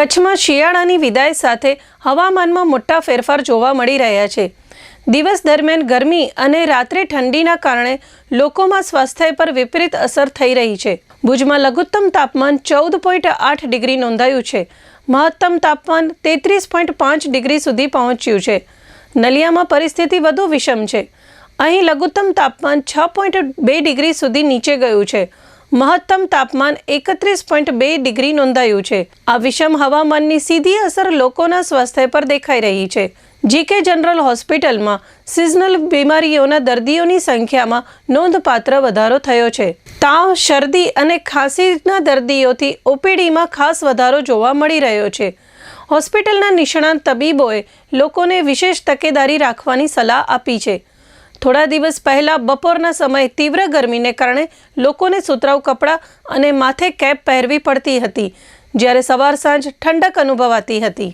કચ્છમાં શિયાળાની વિદાય સાથે હવામાનમાં મોટા ફેરફાર જોવા મળી રહ્યા છે. દિવસ દરમિયાન ગરમી અને રાત્રે ઠંડીના કારણે લોકોમાં સ્વાસ્થ્ય પર વિપરીત અસર થઈ રહી છે. ભુજમાં લઘુત્તમ તાપમાન ચૌદ પોઈન્ટ આઠ ડિગ્રી નોંધાયું છે. મહત્તમ તાપમાન તેત્રીસ પોઈન્ટ પાંચ ડિગ્રી સુધી પહોંચ્યું છે. નલિયામાં પરિસ્થિતિ વધુ વિષમ છે. અહીં લઘુત્તમ તાપમાન છ પોઈન્ટ બે ડિગ્રી સુધી નીચે ગયું છે. મહત્તમ તાપમાન એકત્રીસ પોઈન્ટ બે ડિગ્રી નોંધાયું છે. આ વિષમ હવામાનની સીધી અસર લોકોના સ્વાસ્થ્ય પર દેખાઈ રહી છે. જીકે જનરલ હોસ્પિટલમાં સિઝનલ બીમારીઓના દર્દીઓની સંખ્યામાં નોંધપાત્ર વધારો થયો છે. તાવ, શરદી અને ખાંસીના દર્દીઓથી ઓપીડીમાં ખાસ વધારો જોવા મળી રહ્યો છે. હોસ્પિટલના નિષ્ણાંત તબીબોએ લોકોને વિશેષ તકેદારી રાખવાની સલાહ આપી છે. થોડા દિવસ પહેલા બપોરના સમયે તીવ્ર ગરમીને કારણે લોકોને સુતરાઉ કપડાં અને માથે કેપ પહેરવી પડતી હતી, જ્યારે સવાર સાંજ ઠંડક અનુભવાતી હતી.